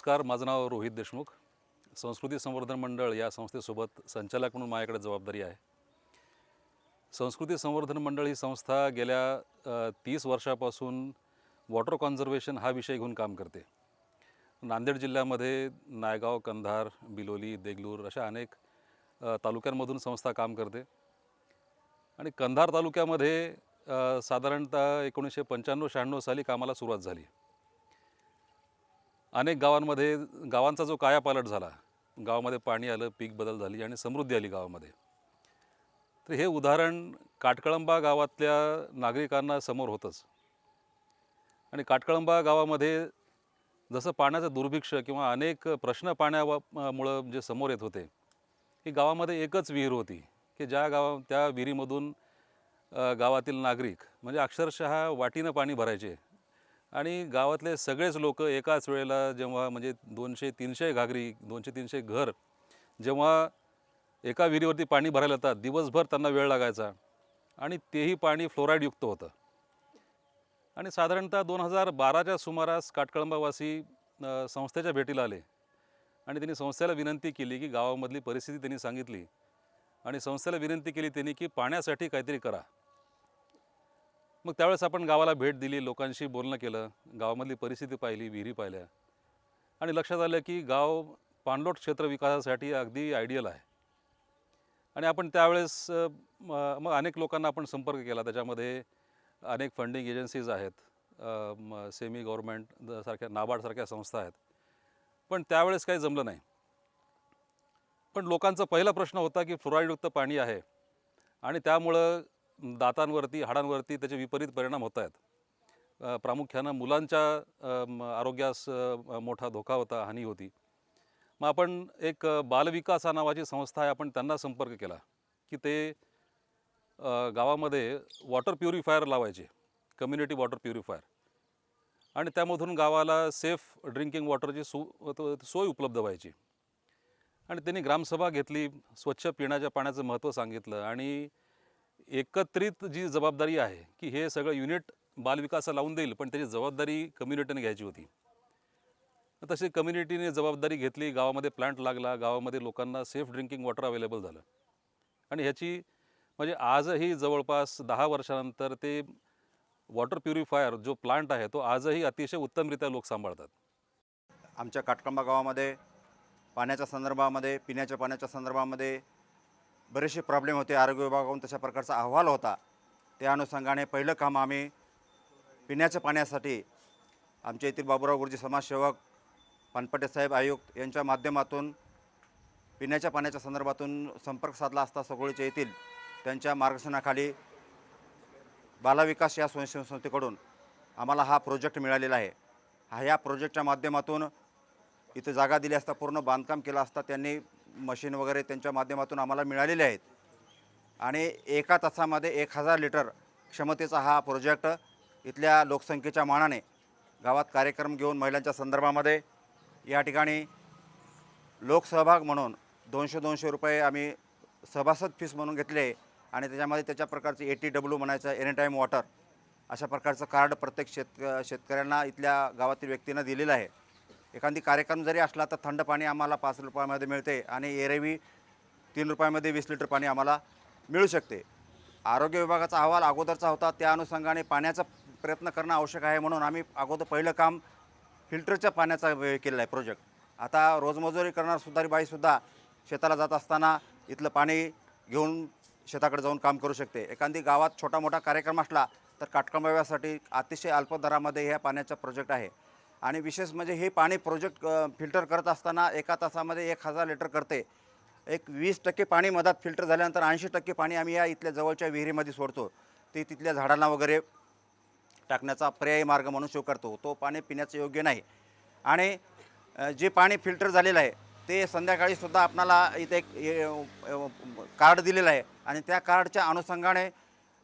नमस्कार माझं नाव रोहित देशमुख. संस्कृती संवर्धन मंडळ या संस्थेसोबत संचालक म्हणून माझ्याकडे जबाबदारी आहे. संस्कृती संवर्धन मंडळ ही संस्था गेल्या तीस वर्षापासून वॉटर कॉन्झर्वेशन हा विषय घेऊन काम करते. नांदेड जिल्ह्यामध्ये नायगाव कंधार बिलोली देगलूर अशा अनेक तालुक्यांमधून संस्था काम करते. आणि कंधार तालुक्यामध्ये साधारणतः एकोणीसशे पंच्याण्णव शहाण्णव साली कामाला सुरुवात झाली. अनेक गावांमध्ये गावांचा जो कायापालट झाला गावामध्ये पाणी आलं पीक बदल झाली आणि समृद्धी आली गावामध्ये. तर हे उदाहरण काटकळंबा गावातल्या नागरिकांना समोर होतंच. आणि काटकळंबा गावामध्ये जसं पाण्याचं दुर्भिक्ष किंवा अनेक प्रश्न पाण्यामुळं जे समोर येत होते की गावामध्ये एकच विहीर होती की ज्या गावा त्या विहिरीमधून गावातील नागरिक म्हणजे अक्षरशः वाटीनं पाणी भरायचे. आणि गावातले सगळेच लोक एकाच वेळेला जेव्हा म्हणजे दोनशे तीनशे घागरी दोनशे तीनशे घर जेव्हा एका विहिरीवरती पाणी भरायला येतात दिवसभर त्यांना वेळ लागायचा आणि तेही पाणी फ्लोराईडयुक्त होतं. आणि साधारणतः दोन हजार बाराच्या सुमारास काटकळंबावासी संस्थेच्या भेटीला आले. आणि त्यांनी संस्थेला विनंती केली की गावामधली परिस्थिती त्यांनी सांगितली. आणि संस्थेला विनंती केली त्यांनी की पाण्यासाठी काहीतरी करा. मग त्यावेळेस आपण गावाला भेट दिली लोकांशी बोलणं केलं गावामधली परिस्थिती पाहिली विहिरी पाहिल्या. आणि लक्षात आलं की गाव पाणलोट क्षेत्र विकासासाठी अगदी आयडियल आहे. आणि आपण त्यावेळेस मग अनेक लोकांना आपण संपर्क केला. त्याच्यामध्ये अनेक फंडिंग एजन्सीज आहेत. सेमी गव्हर्मेंट सारख्या नाबार्डसारख्या संस्था आहेत. पण त्यावेळेस काही जमलं नाही. पण लोकांचा पहिला प्रश्न होता की फ्लोराईडयुक्त पाणी आहे. आणि त्यामुळं दातांवरती हाडांवरती त्याचे विपरीत परिणाम होत आहेत. प्रामुख्यानं मुलांच्या आरोग्यास मोठा धोका होता हानी होती. मग आपण एक बालविकास हा नावाची संस्था आहे आपण त्यांना संपर्क केला की ते गावामध्ये वॉटर प्युरिफायर लावायचे कम्युनिटी वॉटर प्युरिफायर. आणि त्यामधून गावाला सेफ ड्रिंकिंग वॉटरची सो तो- सोय उपलब्ध व्हायची. आणि त्यांनी ग्रामसभा घेतली स्वच्छ पिण्याच्या पाण्याचं महत्त्व सांगितलं आणि एकत्रित जी जबाबदारी आहे की हे सगळं युनिट बालविकासाला लावून देईल पण त्याची जबाबदारी कम्युनिटीने घ्यायची होती. तशी कम्युनिटीने जबाबदारी घेतली गावामध्ये प्लांट लागला गावामध्ये लोकांना सेफ ड्रिंकिंग वॉटर अवेलेबल झालं. आणि ह्याची म्हणजे आजही जवळपास दहा वर्षानंतर ते वॉटर प्युरिफायर जो प्लांट आहे तो आजही अतिशय उत्तमरित्या लोक सांभाळतात. आमच्या काटकंबा गावामध्ये पाण्याच्या संदर्भामध्ये पिण्याच्या पाण्याच्या संदर्भामध्ये बरेचसे प्रॉब्लेम होते. आरोग्य विभागाकडून तशा प्रकारचा अहवाल होता. त्या अनुषंगाने पहिलं काम आम्ही पिण्याच्या पाण्यासाठी आमच्या येथील बाबुराव गुरुजी समाजसेवक पानपटे साहेब आयुक्त यांच्या माध्यमातून पिण्याच्या पाण्याच्या संदर्भातून संपर्क साधला असता सगोळीच्या येथील त्यांच्या मार्गदर्शनाखाली बालविकास या स्वयंसेवी संस्थेकडून आम्हाला हा प्रोजेक्ट मिळालेला आहे. हा या प्रोजेक्टच्या माध्यमातून इथं जागा दिली असता पूर्ण बांधकाम केलं असता त्यांनी मशीन वगैरे त्यांच्या माध्यमातून आम्हाला मिळालेले आहेत. आणि एका तासामध्ये एक हजार लिटर क्षमतेचा हा प्रोजेक्ट इथल्या लोकसंख्येच्या मानाने गावात कार्यक्रम घेऊन महिलांच्या संदर्भामध्ये या ठिकाणी लोकसहभाग म्हणून दोनशे दोनशे रुपये आम्ही सभासद फीस म्हणून घेतले आणि त्याच्यामध्ये त्याच्या प्रकारचे ए टी डब्ल्यू म्हणायचं एनी टाईम वॉटर अशा प्रकारचं कार्ड प्रत्येक शेतक शेतकऱ्यांना इथल्या गावातील व्यक्तींना दिलेलं आहे. एखादी कार्यक्रम जरी असला तर थंड पाणी आम्हाला पाच रुपयामध्ये मिळते आणि एरवी तीन रुपयामध्ये वीस लिटर पाणी आम्हाला मिळू शकते. आरोग्य विभागाचा अहवाल अगोदरचा होता त्या अनुषंगाने पाण्याचा प्रयत्न करणं आवश्यक आहे म्हणून आम्ही अगोदर पहिलं काम फिल्टरच्या पाण्याचा केलेला आहे प्रोजेक्ट आता रोजमजुरी करणार सुद्धा बाईसुद्धा शेताला जात असताना इथलं पाणी घेऊन शेताकडे जाऊन काम करू शकते. एखादी गावात छोटा मोठा कार्यक्रम असला तर काटकंबाव्यासाठी अतिशय अल्प दरामध्ये ह्या पाण्याचा प्रोजेक्ट आहे. आणि विशेष म्हणजे हे पाणी प्रोजेक्ट फिल्टर करत असताना एका तासामध्ये एक हजार लिटर करते. एक वीस टक्के पाणी मधात फिल्टर झाल्यानंतर ऐंशी टक्के पाणी आम्ही या इथल्या जवळच्या विहिरीमध्ये सोडतो. ते तिथल्या झाडांना वगैरे टाकण्याचा पर्यायी मार्ग म्हणून स्वीकारतो. तो पाणी पिण्याचं योग्य नाही. आणि जे पाणी फिल्टर झालेलं आहे ते संध्याकाळीसुद्धा आपणाला इथे एक कार्ड दिलेलं आहे. आणि त्या कार्डच्या अनुषंगाने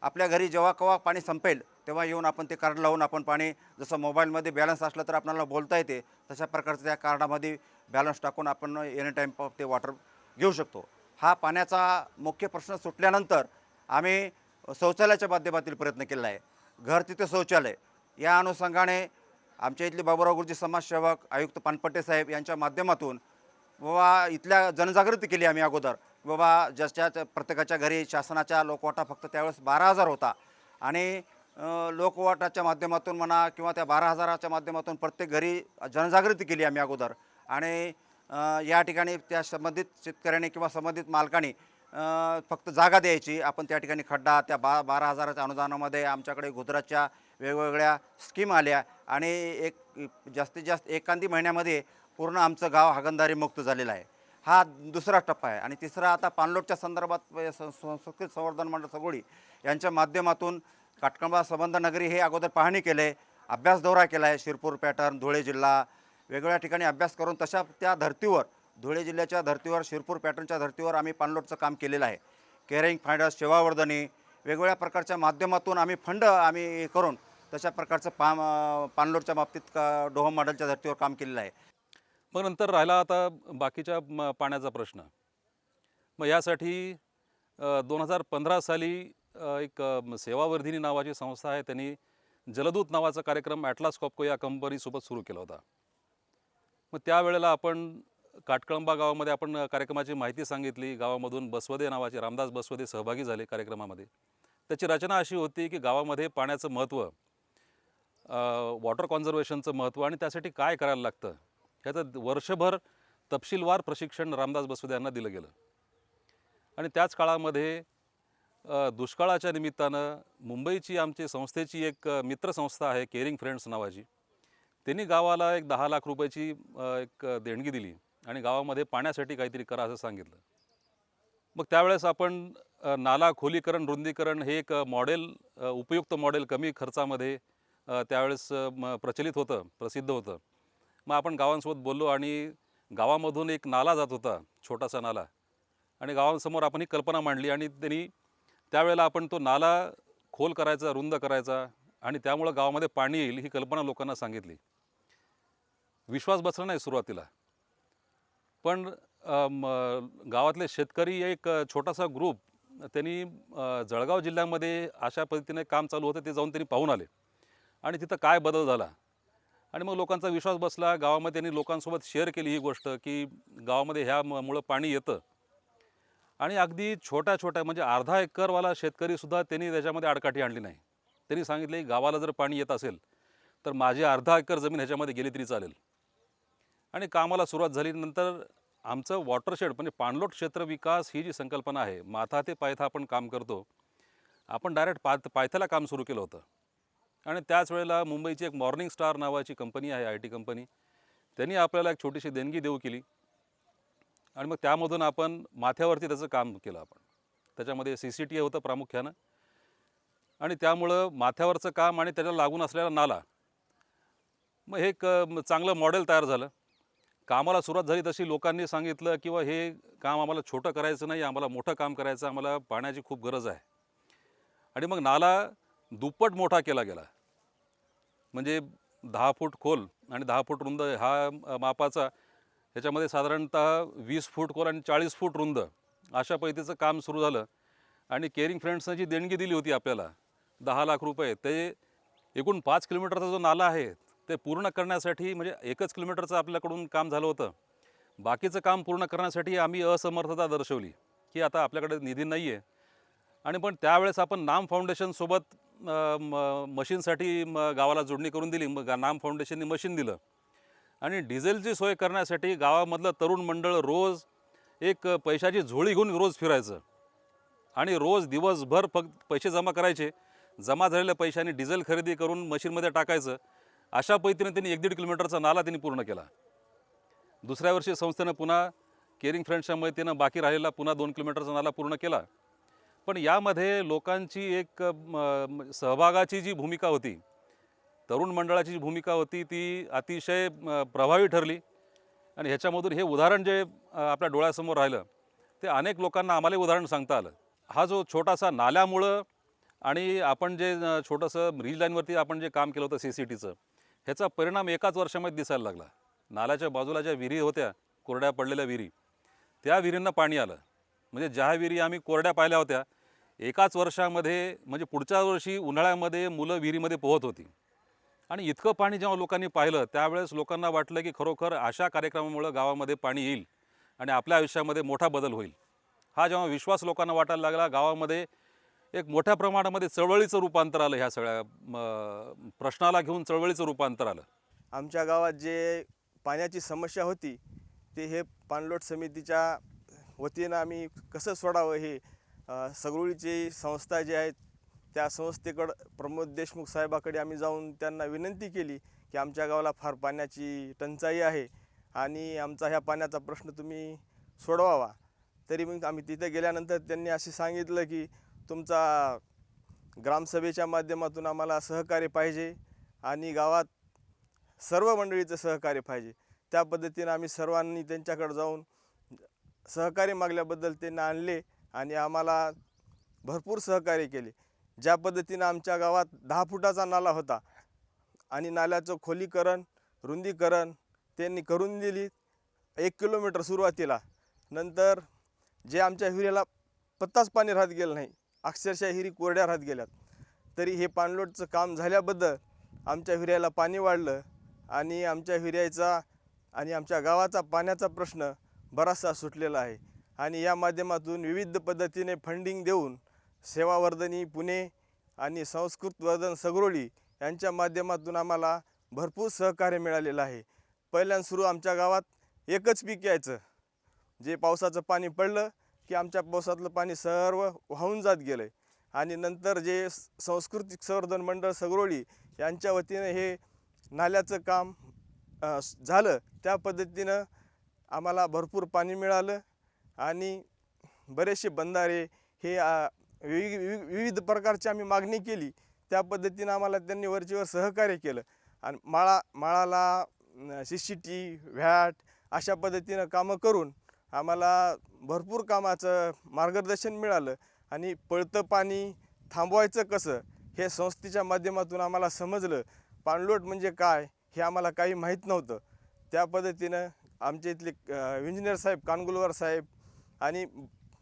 आपल्या घरी जेव्हा केव्हा पाणी संपेल तेव्हा येऊन आपण ते कार्ड लावून आपण पाणी जसं मोबाईलमध्ये बॅलन्स असलं तर आपल्याला बोलता येते तशा प्रकारचं त्या कार्डामध्ये बॅलन्स टाकून आपण एनी टाईम ते वॉटर घेऊ शकतो. हा पाण्याचा मुख्य प्रश्न सुटल्यानंतर आम्ही शौचालयाच्या माध्यमातील प्रयत्न केला आहे. घर तिथे शौचालय. या अनुषंगाने आमच्या इथले बाबुराव गुरुजी समाजसेवक आयुक्त पानपट्टे साहेब यांच्या माध्यमातून व इथल्या जनजागृती केली आम्ही अगोदर. बाबा ज्याच्या प्रत्येकाच्या घरी शासनाच्या लोकवाटा फक्त त्यावेळेस बारा हजार होता. आणि लोकवाटाच्या माध्यमातून म्हणा किंवा त्या बारा हजाराच्या माध्यमातून प्रत्येक घरी जनजागृती केली आम्ही अगोदर. आणि या ठिकाणी त्या संबंधित शेतकऱ्याने किंवा संबंधित मालकाने फक्त जागा द्यायची. आपण त्या ठिकाणी खड्डा त्या बा बारा हजाराच्या अनुदानामध्ये आमच्याकडे गुजरातच्या वेगवेगळ्या स्कीम आल्या. आणि एक जास्तीत जास्त एखादी महिन्यामध्ये पूर्ण आमचं गाव हागंदारी मुक्त झालेलं आहे. हा दुसरा टप्पा आहे. आणि तिसरा आता पाणलोटच्या संदर्भात संस्कृत संवर्धन मंडळ सगोळी यांच्या माध्यमातून काटकंबा संबंध नगरी हे अगोदर पाहणी केले अभ्यास दौरा केला आहे शिरपूर पॅटर्न धुळे जिल्हा वेगवेगळ्या ठिकाणी अभ्यास करून तशा त्या धर्तीवर धुळे जिल्ह्याच्या धर्तीवर शिरपूर पॅटर्नच्या धर्तीवर आम्ही पाणलोटचं काम केलेलं आहे. केअरिंग फायडर्स सेवावर्धनी वेगवेगळ्या प्रकारच्या माध्यमातून आम्ही फंड आम्ही करून तशा प्रकारचं पा पाणलोटच्या बाबतीत का डोहम मॉडेलच्या धर्तीवर काम केलेलं आहे. मग नंतर राहिला आता बाकीच्या म- पाण्याचा प्रश्न. मग यासाठी दोन हजार पंधरा साली एक सेवावर्धिनी नावाची संस्था आहे त्यांनी जलदूत नावाचा कार्यक्रम ॲटलास कॉपको या कंपनीसोबत सुरू केला होता. मग त्यावेळेला आपण काटकळंबा गावामध्ये आपण कार्यक्रमाची माहिती सांगितली. गावामधून बसवदे नावाचे रामदास बसवदे सहभागी झाले कार्यक्रमामध्ये. त्याची रचना अशी होती की गावामध्ये पाण्याचं महत्त्व वॉटर कॉन्झर्वेशनचं महत्त्व आणि त्यासाठी काय करायला लागतं? ह्याचं वर्षभर तपशीलवार प्रशिक्षण रामदास बसवदे यांना दिलं गेलं. आणि त्याच काळामध्ये दुष्काळाच्या निमित्तानं मुंबईची आमची संस्थेची एक मित्रसंस्था आहे केअरिंग फ्रेंड्स नावाची. त्यांनी गावाला एक दहा लाख रुपयाची एक देणगी दिली आणि गावामध्ये पाण्यासाठी काहीतरी करा असं सांगितलं. मग त्यावेळेस आपण नाला खोलीकरण रुंदीकरण हे एक मॉडेल उपयुक्त मॉडेल कमी खर्चामध्ये त्यावेळेस प्रचलित होतं प्रसिद्ध होतं. मग आपण गावांसोबत बोललो आणि गावामधून एक नाला जात होता छोटासा नाला. आणि गावांसमोर आपण ही कल्पना मांडली आणि त्यांनी त्यावेळेला आपण तो नाला खोल करायचा रुंद करायचा आणि त्यामुळं गावामध्ये पाणी येईल ही कल्पना लोकांना सांगितली. विश्वास बसला नाही सुरुवातीला. पण गावातले शेतकरी एक छोटासा ग्रुप त्यांनी जळगाव जिल्ह्यामध्ये अशा पद्धतीने काम चालू होतं ते जाऊन त्यांनी पाहून आले. आणि तिथं काय बदल झाला? आणि मग लोकांचा विश्वास बसला. गावामध्ये त्यांनी लोकांसोबत शेअर केली ही गोष्ट की गावामध्ये ह्या मुळं पाणी येतं. आणि अगदी छोट्या छोट्या म्हणजे अर्धा एकरवाला शेतकरीसुद्धा त्यांनी त्याच्यामध्ये आडकाठी आणली नाही. त्यांनी सांगितले गावाला जर पाणी येत असेल तर माझी अर्धा एकर जमीन ह्याच्यामध्ये गेली तरी चालेल. आणि कामाला सुरुवात झाली. नंतर आमचं वॉटरशेड म्हणजे पाणलोट क्षेत्र विकास ही जी संकल्पना आहे माथा ते पायथा आपण काम करतो. आपण डायरेक्ट पा पायथ्याला काम सुरू केलं होतं. आणि त्याच वेळेला मुंबईची एक मॉर्निंग स्टार नावाची कंपनी आहे आय टी कंपनी. त्यांनी आपल्याला एक छोटीशी देणगी देऊ केली. आणि मग त्यामधून आपण माथ्यावरती त्याचं काम केलं आपण. त्याच्यामध्ये सी सी टी ए होतं प्रामुख्यानं. आणि त्यामुळं माथ्यावरचं काम आणि त्याला लागून असलेला नाला. मग हे एक चांगलं मॉडेल तयार झालं. कामाला सुरुवात झाली तशी लोकांनी सांगितलं किंवा हे काम आम्हाला छोटं करायचं नाही आम्हाला मोठं काम करायचं आम्हाला पाण्याची खूप गरज आहे. आणि मग नाला दुप्पट मोठा केला गेला. म्हणजे दहा फूट खोल आणि दहा फूट रुंद हा मापाचा ह्याच्यामध्ये साधारणतः वीस फूट खोल आणि चाळीस फूट रुंद अशा पद्धतीचं काम सुरू झालं. आणि केअरिंग फ्रेंड्सनं जी देणगी दिली होती आपल्याला दहा लाख रुपये ते एकूण पाच किलोमीटरचा जो नाला आहे ते पूर्ण करण्यासाठी म्हणजे एकच किलोमीटरचं आपल्याकडून काम झालं होतं. बाकीचं काम पूर्ण करण्यासाठी आम्ही असमर्थता दर्शवली की आता आपल्याकडे निधी नाही आहे आणि पण त्यावेळेस आपण नाम फाउंडेशनसोबत मशीनसाठी म गावाला जोडणी करून दिली. मग नाम फाउंडेशनने मशीन दिलं. आणि डिझेलची सोय करण्यासाठी गावामधलं तरुण मंडळ रोज एक पैशाची झोळी घेऊन रोज फिरायचं. आणि रोज दिवसभर फक्त पैसे जमा करायचे. जमा झालेल्या पैशाने डिझेल खरेदी करून मशीनमध्ये टाकायचं. अशा पद्धतीने त्यांनी एक दीड किलोमीटरचा नाला त्यांनी पूर्ण केला. दुसऱ्या वर्षी संस्थेनं पुन्हा केअरिंग फ्रेंड्सच्या मदतीनं बाकी राहिलेला पुन्हा दोन किलोमीटरचा नाला पूर्ण केला. पण यामध्ये लोकांची एक सहभागाची जी भूमिका होती तरुण मंडळाची जी भूमिका होती ती अतिशय प्रभावी ठरली. आणि ह्याच्यामधून हे उदाहरण जे आपल्या डोळ्यासमोर राहिलं ते अनेक लोकांना आम्हाला उदाहरण सांगता आलं. हा जो छोटासा नाल्यामुळं आणि आपण जे छोटंसं रिज लाईनवरती आपण जे काम केलं होतं सी सी टीचं ह्याचा परिणाम एकाच वर्षामध्ये दिसायला लागला. नाल्याच्या बाजूला ज्या विहिरी होत्या कोरड्या पडलेल्या विहिरी त्या विहिरींना पाणी आलं. म्हणजे ज्या विहिरी आम्ही कोरड्या पाहिल्या होत्या एकाच वर्षामध्ये म्हणजे पुढच्या वर्षी उन्हाळ्यामध्ये मुलं विहिरीमध्ये पोहत होती. आणि इतकं पाणी जेव्हा लोकांनी पाहिलं त्यावेळेस लोकांना वाटलं की खरोखर अशा कार्यक्रमामुळं गावामध्ये पाणी येईल आणि आपल्या आयुष्यामध्ये मोठा बदल होईल. हा जेव्हा विश्वास लोकांना वाटायला लागला गावामध्ये एक मोठ्या प्रमाणामध्ये चळवळीचं रूपांतर आलं ह्या सगळ्या प्रश्नाला घेऊन चळवळीचं रूपांतर आलं. आमच्या गावात जे पाण्याची समस्या होती ते हे पाणलोट समितीच्या वतीनं आम्ही कसं सोडावं हे अ, संस्था जी आहेत त्या संस्थेकडं प्रमोद देशमुख साहेबाकडे आम्ही जाऊन त्यांना विनंती केली की आमच्या गावाला फार पाण्याची टंचाई आहे आणि आमचा ह्या पाण्याचा प्रश्न तुम्ही सोडवावा. तरी मग आम्ही तिथे गेल्यानंतर त्यांनी असे सांगितलं की तुमचा ग्रामसभेच्या माध्यमातून आम्हाला सहकार्य पाहिजे आणि गावात सर्व मंडळीचं सहकार्य पाहिजे. त्या पद्धतीनं आम्ही सर्वांनी त्यांच्याकडे जाऊन सहकार्य मागल्याबद्दल त्यांना आणले. आणि आम्हाला भरपूर सहकार्य केले. ज्या पद्धतीनं आमच्या गावात दहा फुटाचा नाला होता आणि नाल्याचं खोलीकरण रुंदीकरण त्यांनी करून दिली. एक किलोमीटर सुरुवातीला. नंतर जे आमच्या हिऱ्याला पत्ताच पाणी राहत गेलं नाही अक्षरशः हिरी कोरड्या राहत गेल्यात. तरी हे पाणलोटचं काम झाल्याबद्दल आमच्या हिऱ्याला पाणी वाढलं आणि आमच्या हिऱ्याचा आणि आमच्या गावाचा पाण्याचा प्रश्न बराचसा सुटलेला आहे. आणि या माध्यमातून विविध पद्धतीने फंडिंग देऊन सेवावर्धनी पुणे आणि संस्कृत वर्धन सगरोळी यांच्या माध्यमातून आम्हाला भरपूर सहकार्य मिळालेलं आहे. पहिल्यांदा सुरू आमच्या गावात एकच पीक यायचं. जे पावसाचं पाणी पडलं की आमच्या पावसातलं पाणी सर्व वाहून जात गेलं आहे आणि नंतर जे सांस्कृतिक संवर्धन मंडळ सगरोळी यांच्या वतीनं हे नाल्याचं काम झालं त्या पद्धतीनं आम्हाला भरपूर पाणी मिळालं. आणि बरेचसे बंधारे हे विवि विवि- विविध प्रकारची आम्ही मागणी केली. त्या पद्धतीनं आम्हाला त्यांनी वरचीवर सहकार्य केलं. आणि माळा माळाला सी सी टी व्हॅट अशा पद्धतीनं कामं करून आम्हाला भरपूर कामाचं मार्गदर्शन मिळालं. आणि पळतं पाणी थांबवायचं कसं हे संस्थेच्या माध्यमातून आम्हाला समजलं. पाणलोट म्हणजे काय हे आम्हाला काही माहीत नव्हतं. त्या पद्धतीनं आमच्या इथले इंजिनियर साहेब कानगुलवार साहेब आणि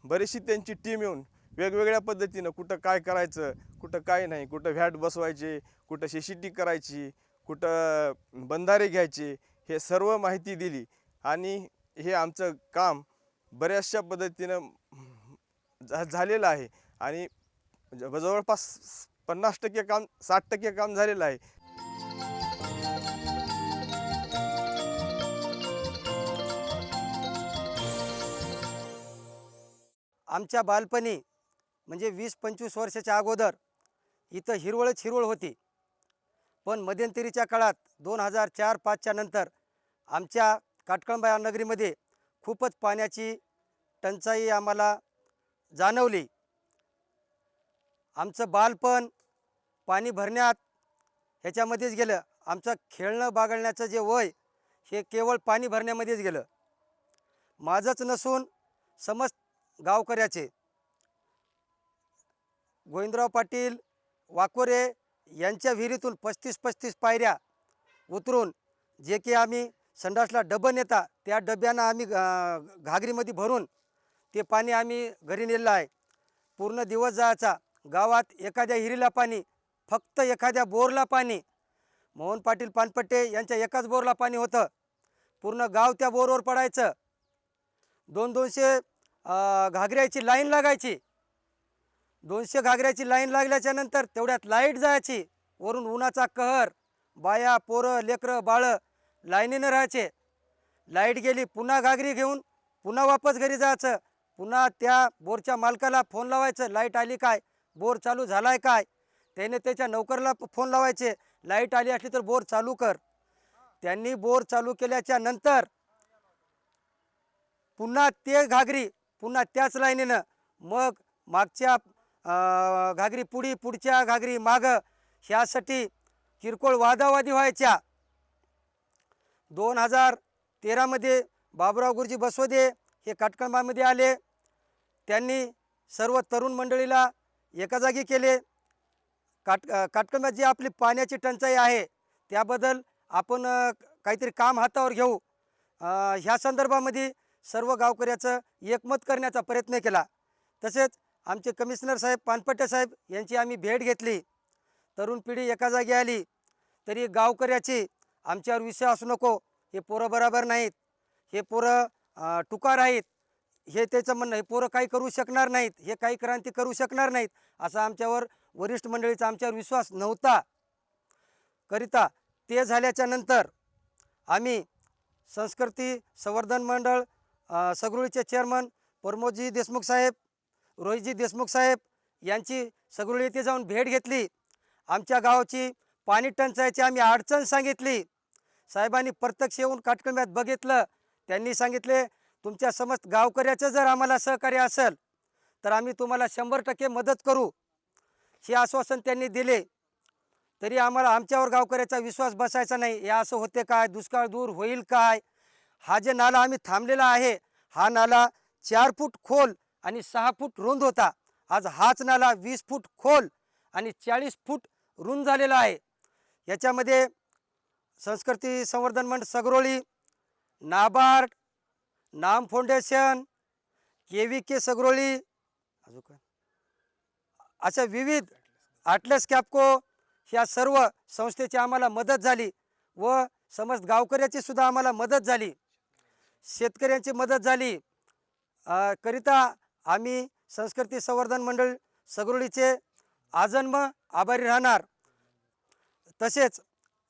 बरीचशी त्यांची टीम येऊन वेगवेगळ्या पद्धतीनं कुठं काय करायचं कुठं काय नाही कुठं व्हॅट बसवायचे कुठं शेशिटी करायची कुठं बंधारे घ्यायचे हे सर्व माहिती दिली. आणि हे आमचं काम बऱ्याचशा पद्धतीनं झा झालेलं आहे. आणि ज- जवळपास पन्नास टक्के काम साठ टक्के काम झालेलं आहे. आमच्या बालपणी म्हणजे वीस पंचवीस वर्षाच्या अगोदर इथं हिरवळच हिरवळ होती. पण मध्यंतरीच्या काळात दोन हजार चार पाचच्या नंतर आमच्या काटकळंबा नगरीमध्ये खूपच पाण्याची टंचाई आम्हाला जाणवली. आमचं बालपण पाणी भरण्यात ह्याच्यामध्येच गेलं. आमचं खेळणं बागळण्याचं जे वय हे केवळ पाणी भरण्यामध्येच गेलं. माझंच नसून समस्त गावकऱ्याचे. गोविंदराव पाटील वाकोरे यांच्या विहिरीतून पस्तीस पस्तीस पायऱ्या उतरून जे की आम्ही संडासला डबं नेता त्या डब्यानं आम्ही घागरीमध्ये भरून ते पाणी आम्ही घरी नेलं आहे. पूर्ण दिवस जायचा. गावात एखाद्या हिरीला पाणी फक्त एखाद्या बोरला पाणी. मोहन पाटील पानपट्टे यांच्या एकाच बोरला पाणी होतं. पूर्ण गाव त्या बोरवर पडायचं. दोन दोनशे घागऱ्याची लाईन लागायची. दोनशे घागऱ्याची लाईन लागल्याच्यानंतर तेवढ्यात लाइट जायची. वरून उन्हाचा कहर बाया पोरं लेकरं बाळं लाईनीनं राहायचे. लाइट गेली पुन्हा घागरी घेऊन पुन्हा वापस घरी जायचं. पुन्हा त्या बोरच्या मालकाला फोन लावायचं लाइट आली काय? बोर चालू झालाय काय? त्याने त्याच्या नोकरला फोन लावायचे लाइट आली असली तर बोर चालू कर. त्यांनी बोर चालू केल्याच्यानंतर पुन्हा ते घागरी पुन्हा त्याच लाईनीनं मग मागच्या घागरी पुढी पुढच्या घागरी मागं ह्यासाठी किरकोळ वादावादी व्हायच्या. दोन हजार तेरामध्ये बाबुराव गुरुजी बसवदे हे काटकंबामध्ये आले. त्यांनी सर्व तरुण मंडळीला एका जागी केले. काट अं, जी आपली पाण्याची टंचाई आहे त्याबद्दल आपण काहीतरी काम हातावर घेऊ. ह्या संदर्भामध्ये सर्व गावकऱ्याचं एकमत करण्याचा प्रयत्न केला. तसेच आमचे कमिशनर साहेब पानपट्टे साहेब यांची आम्ही भेट घेतली. तरुण पिढी एका जागी आली. तरी गावकऱ्याची आमच्यावर विश्वास नको. हे पोरं बरोबर नाहीत. हे पोरं टुकार आहेत हे त्याचं म्हणणं हे पोरं काही करू शकणार नाहीत. हे काही क्रांती करू शकणार नाहीत. असा आमच्यावर वरिष्ठ मंडळीचा आमच्यावर विश्वास नव्हता. करिता ते झाल्याच्यानंतर आम्ही संस्कृती संवर्धन मंडळ सगरुळीचे चेअरमन प्रमोदजी देशमुख साहेब रोहितजी देशमुख साहेब यांची सगरुळी येथे जाऊन भेट घेतली. आमच्या गावाची पाणी टंचाईची आम्ही अडचण सांगितली. साहेबांनी प्रत्यक्ष येऊन काटकंब्यात बघितलं. त्यांनी सांगितले तुमच्या समस्त गावकऱ्याचं जर आम्हाला सहकार्य असेल तर आम्ही तुम्हाला शंभर टक्के मदत करू. हे आश्वासन त्यांनी दिले. तरी आम्हाला आमच्यावर गावकऱ्याचा विश्वास बसायचा नाही. हे असं होते काय? दुष्काळ दूर होईल काय? हा जे नाला आम्ही थांबलेला आहे हा नाला चार फूट खोल आणि सहा फूट रुंद होता. आज हाच नाला वीस फूट खोल आणि चाळीस फूट रुंद झालेला आहे. याच्यामध्ये संस्कृती संवर्धन मंडळ सगरोळी नाबार्ड नाम foundation K V K Sagaroli अजून काय? अशा विविध आटलस कॅपको ह्या सर्व संस्थेची आम्हाला मदत झाली व समस्त गावकऱ्याची सुद्धा आम्हाला मदत झाली. शेतकऱ्यांची मदत झाली. करिता आम्ही संस्कृती संवर्धन मंडळ सगरुळीचे आजन्म आभारी राहणार. तसेच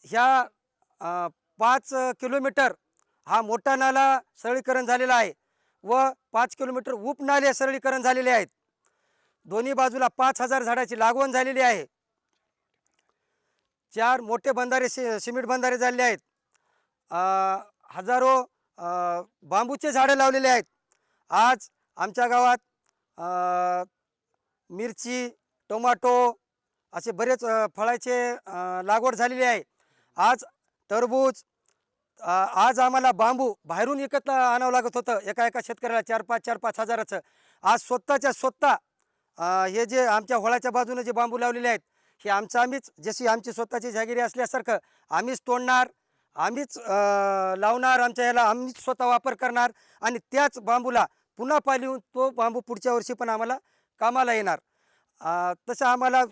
ह्या पाच किलोमीटर हा मोठा नाला सरळीकरण झालेला आहे व पाच किलोमीटर उपनाले सरळीकरण झालेले आहेत. दोन्ही बाजूला पाच हजार झाडाची लागवण झालेली आहे. चार मोठे बंधारे सि सिमेंट बंधारे झालेले आहेत. हजारो बांबूचे झाडं लावलेले आहेत. आज आमच्या गावात मिरची टोमॅटो असे बरेच फळाचे लागवड झालेली आहे. आज टरबूज आज आम्हाला बांबू बाहेरून विकत आणावं लागत होतं. एका एका शेतकऱ्याला चार पाच चार पाच हजाराचं. आज स्वतःच्या स्वतः हे जे आमच्या होळाच्या बाजूने जे बांबू लावलेले आहेत हे आमचं आम्हीच जशी आमची स्वतःची जागिरी असल्यासारखं आम्हीच तोडणार आम्हीच लावणार आमच्या ह्याला आम्हीच स्वतः वापर करणार आणि त्याच बांबूला पुन्हा पालिवून तो बांबू पुढच्या वर्षी पण आम्हाला कामाला येणार. तसं आम्हाला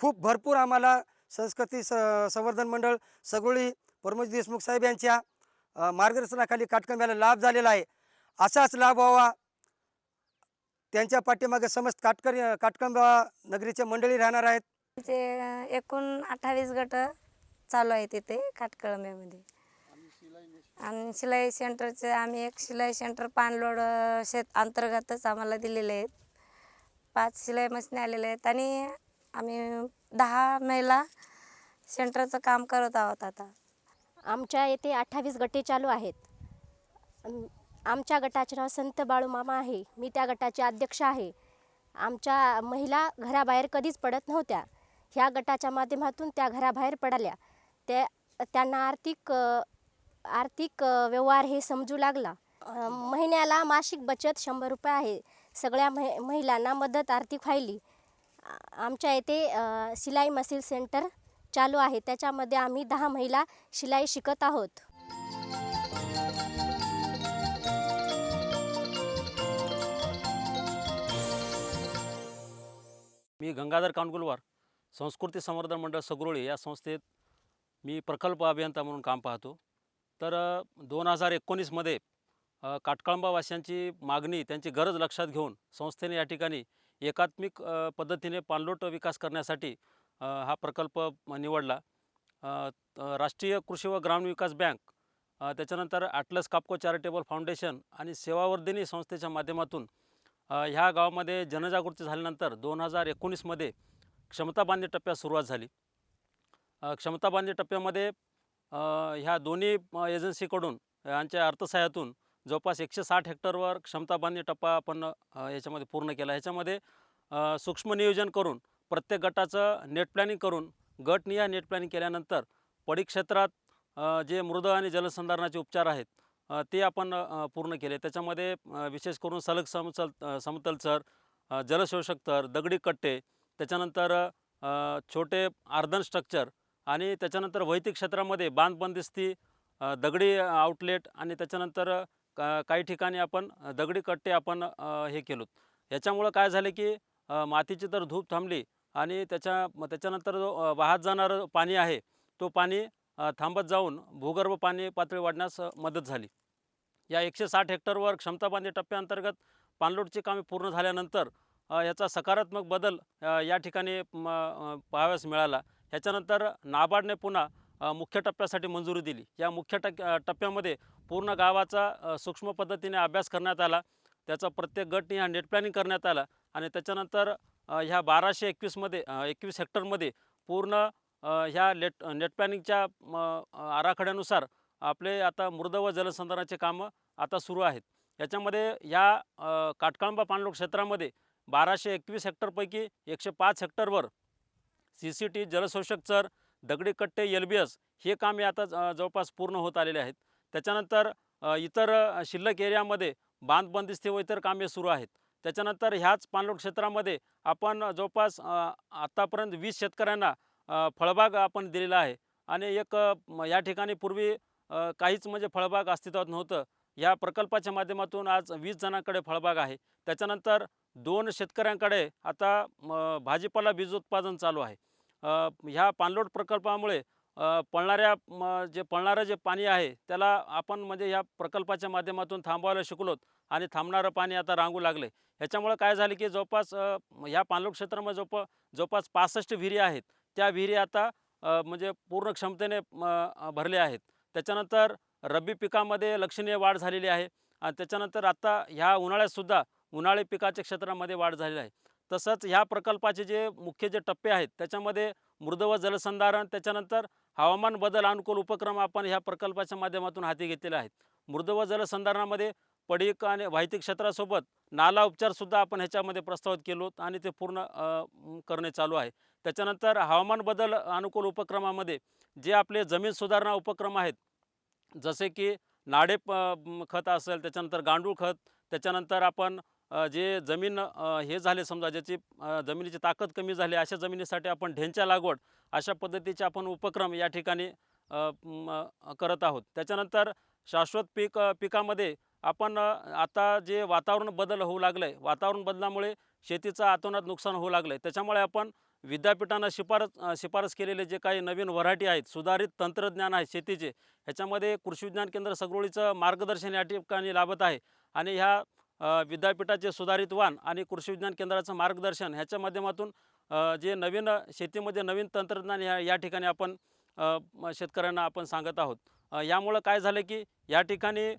खूप भरपूर आम्हाला संस्कृती स संवर्धन मंडळ सगळी परमज देशमुख साहेब यांच्या मार्गदर्शनाखाली काटकंब्याला लाभ झालेला आहे. असाच लाभ व्हावा. त्यांच्या पाठीमागे समस्त काटकर काटकंबा नगरीचे मंडळी राहणार आहेत. एकूण अठ्ठावीस गट चालू आहे तिथे काटकळंब्यामध्ये आणि शिलाई सेंटरचे आम्ही एक शिलाई सेंटर पाणलोड शेत अंतर्गतच आम्हाला दिलेले आहेत. पाच शिलाई मशीन आलेले आहेत आणि आम्ही दहा महिला सेंटरचं काम करत आहोत आता. आमच्या येथे अठ्ठावीस गटे चालू आहेत. आमच्या गटाचे नाव संत बाळू मामा आहे. मी त्या गटाचे अध्यक्ष आहे. आमच्या महिला घराबाहेर कधीच पडत नव्हत्या. ह्या गटाच्या माध्यमातून त्या घराबाहेर पडल्या. त्या त्यांना आर्थिक आर्थिक व्यवहार हे समजू लागला. महिन्याला मासिक बचत शंभर रुपये आहे. सगळ्या महि महिलांना मदत आर्थिक व्हायली. आमच्या येथे शिलाई मशीन सेंटर चालू आहे. त्याच्यामध्ये आम्ही दहा महिला शिलाई शिकत आहोत. मी गंगाधर कानगुलवार संस्कृती संवर्धन मंडळ सगरोळी या संस्थेत मी प्रकल्प अभियंता म्हणून काम पाहतो. तर दोन हजार एकोणीसमध्ये काटकळंबावासियांची मागणी त्यांची गरज लक्षात घेऊन संस्थेने या ठिकाणी एकात्मिक पद्धतीने पाणलोट विकास करण्यासाठी हा प्रकल्प निवडला. राष्ट्रीय कृषी व ग्रामीण विकास बँक त्याच्यानंतर ॲटलस कापको चॅरिटेबल फाउंडेशन आणि सेवावर्धिनी संस्थेच्या माध्यमातून ह्या गावामध्ये जनजागृती झाल्यानंतर दोन हजार एकोणीसमध्ये क्षमता बांधणी टप्प्यात सुरुवात झाली. क्षमता बांधणी टप्प्यामध्ये ह्या दोन्ही एजन्सीकडून यांच्या अर्थसहाय्यातून जवळपास एकशे साठ हेक्टरवर क्षमता बांधणी टप्पा आपण याच्यामध्ये पूर्ण केला. ह्याच्यामध्ये सूक्ष्म नियोजन करून प्रत्येक गटाचं नेट प्लॅनिंग करून गटनिहाय नेट प्लॅनिंग केल्यानंतर पडी क्षेत्रात जे मृद आणि जलसंधारणाचे उपचार आहेत ते आपण पूर्ण केले. त्याच्यामध्ये विशेष करून सलग समचल समतल सर जलशोषक तर दगडी कट्टे त्याच्यानंतर छोटे आर्दन स्ट्रक्चर आणि त्याच्यानंतर वैयक्तिक क्षेत्रामध्ये बांध बंदिस्ती दगडी आउटलेट आणि त्याच्यानंतर का काही ठिकाणी आपण दगडी कट्टे आपण हे केलो याच्यामुळं काय झालं की मातीची तर धूप थांबली आणि त्याच्या त्याच्यानंतर जो वाहत जाणारं पाणी आहे तो पाणी थांबत जाऊन भूगर्भ पाणी पातळी वाढण्यास मदत झाली. या एकशे साठ हेक्टरवर क्षमताबांधी टप्प्याअंतर्गत पाणलोटची कामे पूर्ण झाल्यानंतर याचा सकारात्मक बदल या ठिकाणी म, पाहावयास मिळाला. ह्याच्यानंतर नाबार्डने पुन्हा मुख्य टप्प्यासाठी मंजुरी दिली. या मुख्य टक टप्प्यामध्ये पूर्ण गावाचा सूक्ष्म पद्धतीने अभ्यास करण्यात आला. त्याचा प्रत्येक गटने हा नेट प्लॅनिंग करण्यात आला आणि त्याच्यानंतर ह्या बाराशे एकवीसमध्ये एकवीस हेक्टरमध्ये पूर्ण ह्या लेट नेट प्लॅनिंगच्या आराखड्यानुसार आपले आता मृद व जलसंधारणाचे कामं आता सुरू आहेत. याच्यामध्ये या काटकाळंबा पाणलोट क्षेत्रामध्ये बाराशे एकवीस हेक्टरपैकी एकशे पाच हेक्टरवर सी सी टी जलशोषक चर दगडी कट्टे एल बी एस हे कामे आता जवळपास पूर्ण होत आलेले आहेत. त्याच्यानंतर इतर शिल्लक एरियामध्ये बांध बंदिस्ते व इतर कामे सुरू आहेत. त्याच्यानंतर ह्याच पाणलोट क्षेत्रामध्ये आपण जवळपास आत्तापर्यंत वीस शेतकऱ्यांना फळबाग आपण दिलेला आहे. आणि एक या ठिकाणी पूर्वी काहीच म्हणजे फळबाग अस्तित्वात नव्हतं. या प्रकल्पाच्या माध्यमातून आज वीस जणांकडे फळबाग आहे. त्याच्यानंतर दोन शेतकऱ्यांकडे आता म, भाजीपाला बीज उत्पादन चालू आहे. ह्या पाणलोट प्रकल्पामुळे पळणाऱ्या म, जे पळणारं जे पाणी आहे त्याला आपण म्हणजे ह्या प्रकल्पाच्या माध्यमातून थांबवायला शिकलोत आणि थांबणारं पाणी आता रांगू लागले. ह्याच्यामुळे काय झालं की जवळपास ह्या पाणलोट क्षेत्रामध्ये जवळ जवळपास पासष्ट विहिरी आहेत. त्या विहिरी आता म्हणजे पूर्ण क्षमतेने भरले भरल्या आहेत. त्याच्यानंतर रब्बी पिकामध्ये लक्षणीय वाढ झालेली आहे. आणि त्याच्यानंतर आता ह्या उन्हाळ्यातसुद्धा उन्हाळी पिकाच्या क्षेत्रामध्ये वाढ झालेली आहे. तसंच ह्या प्रकल्पाचे जे मुख्य जे टप्पे आहेत त्याच्यामध्ये मृद व जलसंधारण त्याच्यानंतर हवामान बदल अनुकूल उपक्रम आपण ह्या प्रकल्पाच्या माध्यमातून हाती घेतलेले आहेत. मृद व जलसंधारणामध्ये पडीक आणि वाहिती क्षेत्रासोबत नाला उपचारसुद्धा आपण ह्याच्यामध्ये प्रस्तावित केलो आणि ते पूर्ण करणे चालू आहे. त्याच्यानंतर हवामान बदल अनुकूल उपक्रमामध्ये जे आपले जमीन सुधारणा उपक्रम आहेत जसे की नाडे प खत असेल त्याच्यानंतर गांडूळ खत त्याच्यानंतर आपण जे जमीन हे झाले समजा ज्याची जमिनीची ताकद कमी झाली अशा जमिनीसाठी आपण ढेंच्या लागवड अशा पद्धतीचे आपण उपक्रम या ठिकाणी करत आहोत. त्याच्यानंतर शाश्वत पीक पिकामध्ये आपण आता जे वातावरण बदल होऊ लागलं आहे वातावरण बदलामुळे शेतीचं आतोनात नुकसान होऊ लागलं आहे त्याच्यामुळे आपण विद्यापीठानं शिफारस शिफारस केलेले जे काही नवीन व्हरायटी आहेत सुधारित तंत्रज्ञान आहे शेतीचे ह्याच्यामध्ये कृषी विज्ञान केंद्र सगरोळीचं मार्गदर्शन या ठिकाणी लाभत आहे. आणि ह्या विद्यापीठाचे सुधारित वाण आणि कृषी विज्ञान केंद्राचं मार्गदर्शन ह्याच्या माध्यमातून जे नवीन शेतीमध्ये नवीन तंत्रज्ञान या या ठिकाणी आपण शेतकऱ्यांना आपण सांगत आहोत. यामुळं काय झालं की या ठिकाणी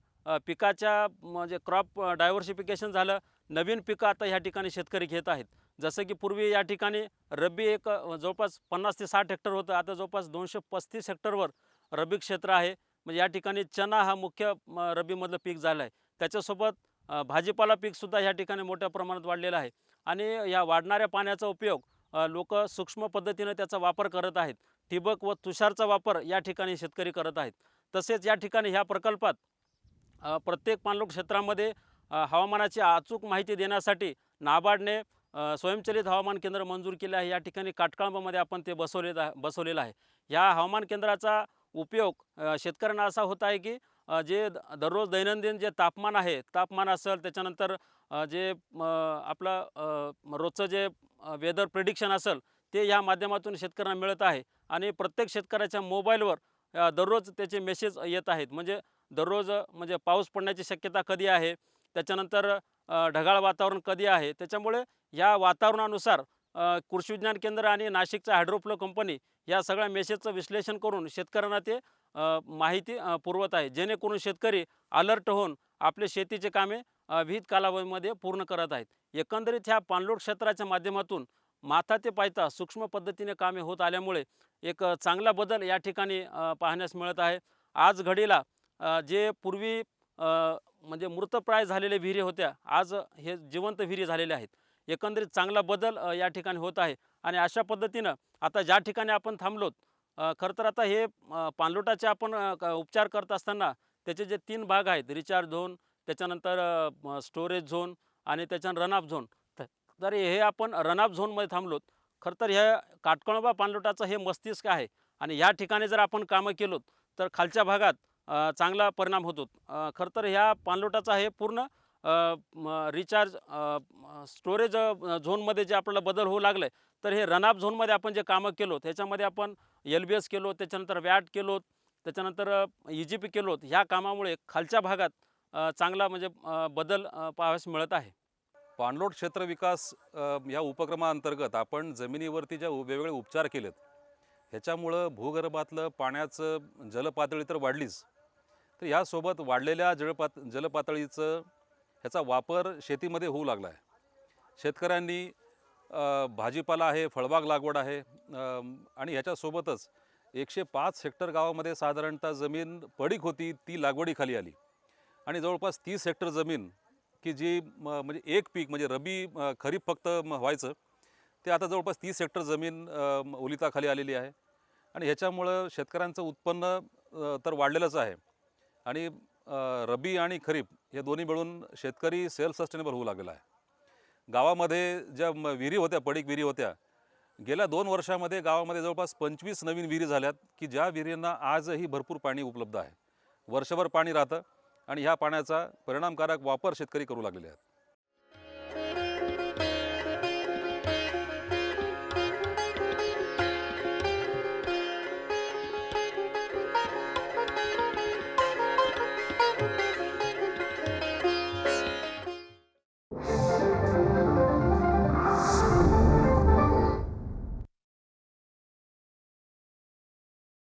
पिकाच्या म्हणजे क्रॉप डायव्हर्सिफिकेशन झालं नवीन पिकं आता ह्या ठिकाणी शेतकरी घेत आहेत. जसं की पूर्वी या ठिकाणी रब्बी एक जवळपास पन्नास ते साठ हेक्टर होतं आता जवळपास दोनशे पस्तीस हेक्टरवर रब्बी क्षेत्र आहे. म्हणजे या ठिकाणी चना हा मुख्य रब्बीमधलं पीक झालं आहे त्याच्यासोबत भाजीपाला पीकसुद्धा ह्या ठिकाणी मोठ्या प्रमाणात वाढलेलं आहे. आणि या वाढणाऱ्या पाण्याचा उपयोग लोक सूक्ष्म पद्धतीनं त्याचा वापर करत आहेत. ठिबक व तुषारचा वापर या ठिकाणी शेतकरी करत आहेत. तसेच या ठिकाणी ह्या प्रकल्पात प्रत्येक पाणलोट क्षेत्रामध्ये हवामानाची अचूक माहिती देण्यासाठी नाबार्डने स्वयंचलित हवामान केंद्र मंजूर केले आहे. या ठिकाणी काटकाळंबामध्ये आपण ते बसवले बसवलेलं आहे. ह्या हवामान केंद्राचा उपयोग शेतकऱ्यांना असा होत आहे की जे द- दररोज दैनंदिन जे तापमान आहे तापमान असेल त्याच्यानंतर जे आपलं रोजचं जे वेदर प्रिडिक्शन असेल ते ह्या माध्यमातून शेतकऱ्यांना मिळत आहे. आणि प्रत्येक शेतकऱ्याच्या मोबाईलवर दररोज त्याचे मेसेज येत आहेत. म्हणजे दररोज म्हणजे पाऊस पडण्याची शक्यता कधी आहे त्याच्यानंतर ढगाळ वातावरण कधी आहे त्याच्यामुळे या वातावरणानुसार कृषी विज्ञान केंद्र आणि नाशिकचा हायड्रोफ्लो कंपनी या सगळ्या मेसेजचं विश्लेषण करून शेतकऱ्यांना ते माहिती पुरवत आहे. जेणेकरून शेतकरी अलर्ट होऊन आपले शेतीचे कामे विहित कालावधीमध्ये पूर्ण करत आहेत. एकंदरीत ह्या पाणलोट क्षेत्राच्या माध्यमातून माथा ते पायता सूक्ष्म पद्धतीने कामे होत आल्यामुळे एक चांगला बदल या ठिकाणी पाहण्यास मिळत आहे. आज घडीला जे पूर्वी म्हणजे मृतप्राय झालेल्या विहिरी होत्या आज हे जिवंत विहिरी झालेल्या आहेत. एकंदरीत चांगला बदल या ठिकाणी होत आहे. आणि अशा पद्धतीनं आता ज्या ठिकाणी आपण थांबलोत खरं तर आता हे पाणलोटाचे आपण उपचार करत असताना त्याचे जे तीन भाग आहेत रिचार्ज झोन त्याच्यानंतर स्टोरेज झोन आणि त्याच्यानं रनआप झोन. तर हे आपण रनआप झोनमध्ये थांबलोत. खरं तर ह्या काटकळंबा पाणलोटाचं हे मस्तिष्क आहे आणि ह्या ठिकाणी जर आपण कामं केलोत तर खालच्या भागात चांगला परिणाम होतो. खरं तर ह्या पाणलोटाचा हे पूर्ण रिचार्ज स्टोरेज झोनमध्ये जे आपल्याला बदल होऊ लागले तर हे रनआप झोनमध्ये आपण जे कामं केलो त्याच्यामध्ये आपण एल बी एस केलो त्याच्यानंतर वॅट केलो त्याच्यानंतर ई जी पी केलो ह्या कामामुळे खालच्या भागात चांगला म्हणजे बदल पाहावयास मिळत आहे. पाणलोट क्षेत्र विकास ह्या या उपक्रमाअंतर्गत आपण जमिनीवरती ज्या उ- वेगवेगळे उपचार केलेत ह्याच्यामुळं भूगर्भातलं पाण्याचं जलपातळी तर वाढलीच. तर यासोबत वाढलेल्या जलपात जलपातळीचं ह्याचा वापर शेतीमध्ये होऊ लागला आहे. शेतकऱ्यांनी भाजीपाला आहे फळबाग लागवड आहे आणि ह्याच्यासोबतच एकशे पाच हेक्टर गावामध्ये साधारणतः जमीन पडीक होती ती लागवडीखाली आली. आणि जवळपास तीस हेक्टर जमीन की जी म- म्हणजे एक पीक म्हणजे रबी खरीप फक्त म- व्हायचं ते आता जवळपास तीस हेक्टर जमीन ओलिताखाली आलेली आहे. आणि ह्याच्यामुळं शेतकऱ्यांचं उत्पन्न तर वाढलेलंच आहे. आणि रबी आणि खरीप हे दोन्ही मिळून शेतकरी सेल्फ सस्टेनेबल होऊ लागलेला आहे. गावामध्ये ज्या विहिरी होत्या पडीक विहिरी होत्या गेल्या दोन वर्षामध्ये गावामध्ये जवळपास पंचवीस नवीन विहिरी झाल्यात की ज्या विहिरींना आजही भरपूर पाणी उपलब्ध आहे. वर्षभर पाणी राहतं आणि ह्या पाण्याचा परिणामकारक वापर शेतकरी करू लागलेले आहेत.